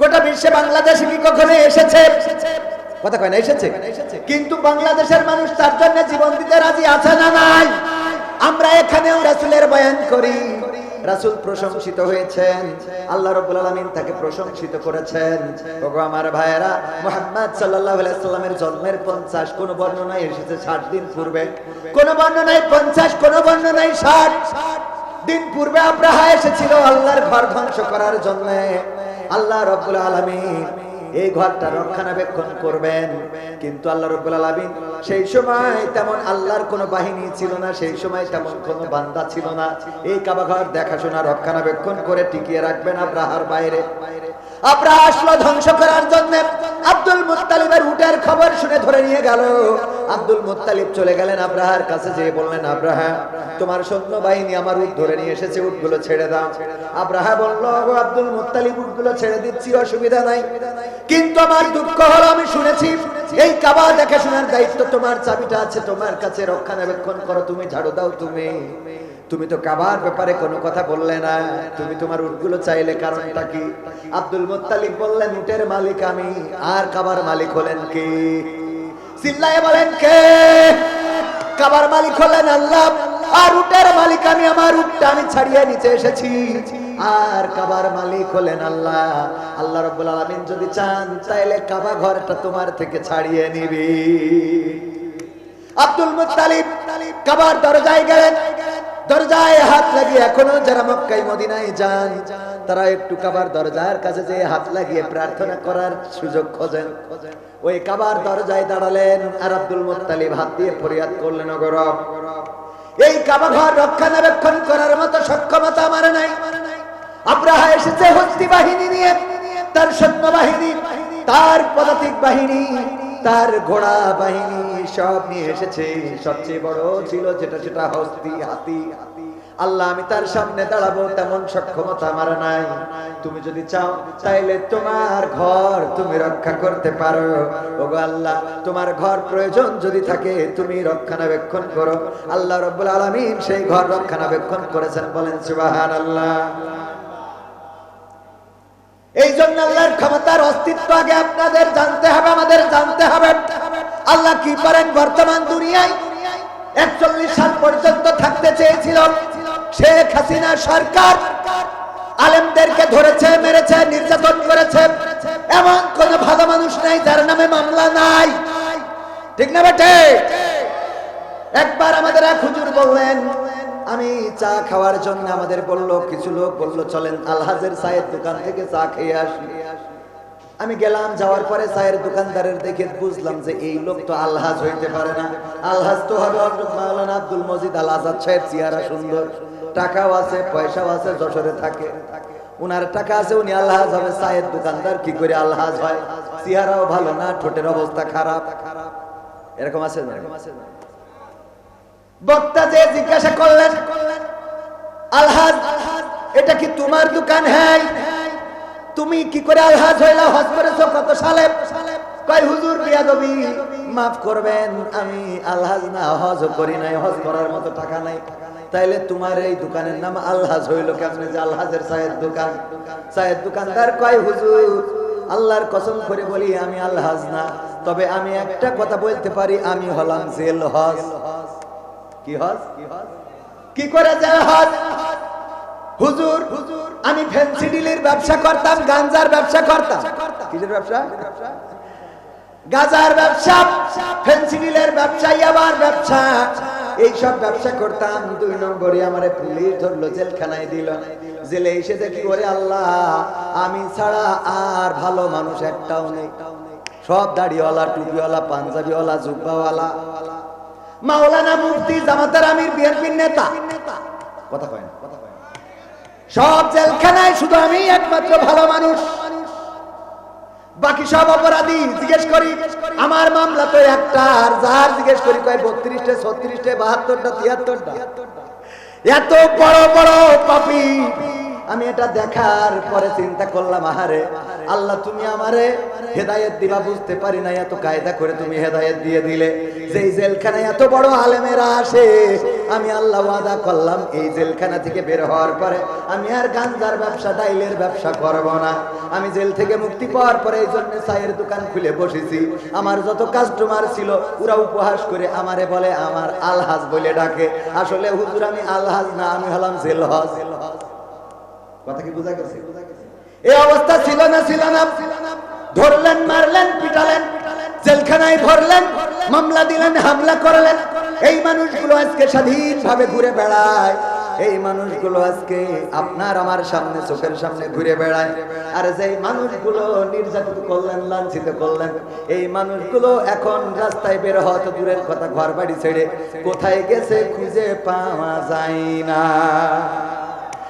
গোটা বিশ্বে বাংলাদেশে কি কখনো এসেছে? কথা কয় না, এসেছে। কিন্তু বাংলাদেশের মানুষ তার জন্য জীবন দিতে রাজি আছে না নাই? আমরা এখানেও রাসূলের বয়ান করি। রাসূল প্রশংসিত হয়েছেন। আল্লাহ রাব্বুল আলামিন তাকে প্রশংসিত করেছেন। ওগো আমার ভাইয়েরা, মুহাম্মদ আলাইহি সাল্লামের জন্মের 50 কোন বর্ণনায় এসেছে 60 দিন পূর্বে। কোন বর্ণনায় 50 কোন বর্ণনায় 60 দিন পূর্বে আব্রাহা এসেছিল আল্লাহর ঘর ধ্বংস করার জন্য। আল্লাহ রব্বুল আলমিন এই ঘরটা রক্ষণাবেক্ষণ করবেন। কিন্তু আল্লাহ রব্বুল আলমিন সেই সময় তেমন আল্লাহর কোনো বাহিনী ছিল না, সেই সময় তেমন কোনো বান্দা ছিল না। এই কাবাঘর দেখাশোনা রক্ষণাবেক্ষণ করে টিকিয়ে রাখবেন আব্রাহার বাইরে। আব্রাহা আসলো ধ্বংস করার জন্য আব্দুল মুত্তালিবের উটের খবর শুনে ধরে নিয়ে গেল। আব্দুল মুত্তালিব চলে গেলেন আব্রাহার কাছে বললেন, আব্রাহা, তোমার আমার উট ধরে নিয়ে এসেছে, উটগুলো ছেড়ে দাও। আব্রাহা বলল আব্দুল মুত্তালিব, উটগুলো ছেড়ে দিচ্ছি, অসুবিধা নাই। কিন্তু আমার দুঃখ হলো, আমি শুনেছি, এই কাবা দেখাশোনার দায়িত্ব তোমার, চাবিটা আছে তোমার কাছে, রক্ষণাবেক্ষণ করো, তুমি ঝাড়ু দাও তুমি। তুমি তো কাবার ব্যাপারে কোনো কথা বললে না। তুমি তোমার উটগুলো চাইলে কারণটা কি? আব্দুল মুত্তালিব বললেন, উটের মালিক আমি, আর কাবার মালিক হলেন কি? চিল্লায় বলেন, কে? কাবার মালিক হলেন আল্লাহ, আর উটের মালিক আমি, আমার উটটা আমি ছাড়িয়ে নিচে এসেছি। আর কাবার মালিক হলেন আল্লাহ। আল্লাহ রব্বুল আলামিন যদি চান, তাইলে কাবা ঘরটা তোমার থেকে ছাড়িয়ে নিবি। আব্দুল মুত্তালিব কাবার দরজায় গেলেন। দরজায় হাত লাগিয়ে এখনও যারা মক্কাই মদিনায় যান, তারা একটু কাবার দরজার কাছে যে হাত লাগিয়ে প্রার্থনা করার সুযোগ খোঁজেন। ওই কাবার দরজায় দাঁড়ালেন আর আব্দুল মুত্তালিব হাত দিয়ে ফরিয়াদ করলেন গরব এই কাবা ঘর রক্ষণাবেক্ষণ করার মতো সক্ষমতা আমার নাই। আব্রাহা এসেছে হস্তি বাহিনী নিয়ে, তার সৈন্য বাহিনী তার পদাতিক বাহিনী তার ঘোড়া বাহিনী সব নিয়ে এসেছে। সবচেয়ে বড় ছিল যেটা, সেটা হস্তি, হাতি। আল্লাহ, আমি তার সামনে দাঁড়াবো, তেমন সক্ষমতা আমার নাই। তুমি যদি চাও, তাইলে তোমার ঘর তুমি রক্ষা করতে পারো। ওগো আল্লাহ, তোমার ঘর প্রয়োজন যদি থাকে, তুমি রক্ষণাবেক্ষণ করো। আল্লাহ রব্বুল আলামিন সেই ঘর রক্ষণাবেক্ষণ করেছেন, বলেন সুবহানাল্লাহ। এই জন্য আল্লাহর ক্ষমতার অস্তিত্ব আগে আপনাদের জানতে হবে, আমাদের জানতে হবে। আল্লাহ কি পারেন বর্তমান দুনিয়ায় একচল্লিশ সাল পর্যন্ত থাকতে চেয়েছিল। শেখ হাসিনা সরকার আলেমদেরকে ধরেছে, মেরেছে, নির্যাতন করেছে। এমন কোন ভালো মানুষ নাই, যার নামে মামলা নাই। ঠিক না বেটে? একবার আমাদের এক হুজুর বললেন, আমি চা খাওয়ার জন্য আমাদের বলল, কিছু লোক বলল, চলেন আলহাজের চায়ের দোকান থেকে চা খেয়ে আসি। আমি গেলাম, যাওয়ার পরে চায়ের দোকানদারের দেখে বুঝলাম যে এই লোক তো আলহাজ হইতে পারে না। আলহাজ তো হবে আব্দুল মজিদ আল আজাদ সাহেব, চেহারা সুন্দর। টাকাও আছে, পয়সাও আছে, যশোরে থাকে। উনার টাকা আছে, উনি আলহাজ হবে। চায়ের দোকানদার কি করে আলহাজ হয়? চেহারাও ভালো না, ঠোঁটের অবস্থা খারাপ। এরকম আছে বক্তা যে জিজ্ঞাসা করলেন, আলহাজ, এটা কি তোমার দোকান? হ্যাঁ। তুমি কি করে আলহাজ হইলা, হজ করেছ, কত সালে? কয়, হুজুর, বিয়াদবি, মাফ করবেন, আমি আলহাজ না, হজ করি নাই, হজ করার মতো টাকা নাই। তাইলে তোমার এই দোকানের নাম আলহাজ হইল কেমনে যে আলহাজের চায়ের দোকান? চায়ের দোকানদার কয়, হুজুর, আল্লাহর কসম করে বলি, আমি আলহাজ না। তবে আমি একটা কথা বলতে পারি, আমি হলাম জেল হজ। কি হজ? কি করে জেল হজ? হুজুর, আমি ফ্যান্সি ডিলের ব্যবসা করতাম গাঞ্জার ব্যবসা করতাম। কিসের ব্যবসা? গাজার ব্যবসা, ফ্যান্সি ডিলের ব্যবসা, ইয়াবার ব্যবসা। এই সব ব্যবসা করতাম, দুই নম্বরে আমারে পুলিশ ধরলো, জেলখানায় দিল। জেলে এসে দেখি, ওরে আল্লাহ, আমি ছাড়া আর ভালো মানুষ একটাও নেই। সব দাড়িওয়ালা, টুপিওয়ালা, পাঞ্জাবিওয়ালা, জুব্বাওয়ালা। মাওলানা মুফতি জামাতার আমির, বিএনপির নেতা। কথা কয় না। সব জেলখানায় শুধু আমি একমাত্র ভালো মানুষ। বাকি সব অপরাধী জিজ্ঞেস করি, আমার মামলা তো একটা আর যার জিজ্ঞেস করি, কয়, বত্রিশটা, ছত্রিশটা, বাহাত্তরটা, তিয়াত্তরটা। এত বড় বড় পাপি। আমি এটা দেখার পরে চিন্তা করলাম, আহারে, আল্লাহ তুমি আমারে হেদায়েত দিবা, বুঝতে পারি না এত কায়দা করে তুমি হেদায়েত দিয়ে দিলে। যেই জেলখানায় এত বড় আলেমেরা আসে, আমি আল্লাহ ওয়াদা করলাম, এই জেলখানা থেকে বের হওয়ার পরে আমি আর গাঞ্জার ব্যবসা ডাইলের ব্যবসা করব না। আমি জেল থেকে মুক্তি পাওয়ার পরে এই জন্য চায়ের দোকান খুলে বসেছি। আমার যত কাস্টমার ছিল, ওরা উপহাস করে আমারে বলে, আমার আলহাজ বলে ডাকে। আসলে হুজুর, আমি আলহাজ না, আমি হলাম জেলহজ কথা কি বোঝা গেছে? এই অবস্থা ছিল না ছিল না। ধরলেন, মারলেন, পিটালেন, জেলখানায় ভরলেন মামলা দিলেন, হামলা করলেন। এই মানুষগুলো আজকে স্বাধীনভাবে ঘুরে বেড়ায়। এই মানুষগুলো আজকে আপনার আমার সামনে, চোখের সামনে ঘুরে বেড়ায়। আর যেই মানুষগুলো নির্যাতিত করলেন, লাঞ্ছিত করলেন, এই মানুষগুলো এখন রাস্তায় বের হওয়া তো দূরের কথা ঘর বাড়ি ছেড়ে কোথায় গেছে খুঁজে পাওয়া যায় না।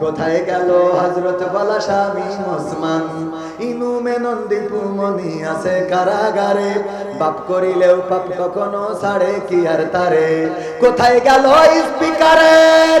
কোথায় গেল হজরত বলা স্বামী মুসমান ইনু নন্দী মনি আছে কারাগারে। বাপ করিলেও পাপ কখনো ছাড়ে, কি আর তারে? কোথায় গেল স্পিকারের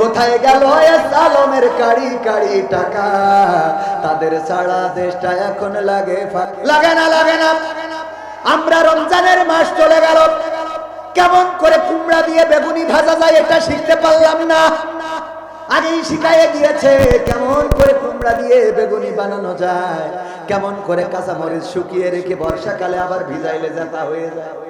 কোথায় গেল আলমের কাড়ি কাড়ি টাকা? তাদের সারা দেশটা এখন লাগে লাগে না লাগে না। আমরা রমজানের মাস চলে গেল। কেমন করে কুমড়া দিয়ে বেগুনি ভাজা যায় এটা শিখতে পারলাম না। আগেই শিখাইয়ে দিয়েছে কেমন করে কুমড়া দিয়ে বেগুনি বানানো যায়। কেমন করে কাঁচামরিচ শুকিয়ে রেখে বর্ষাকালে আবার ভিজাইলে যাতা হয়ে যায়।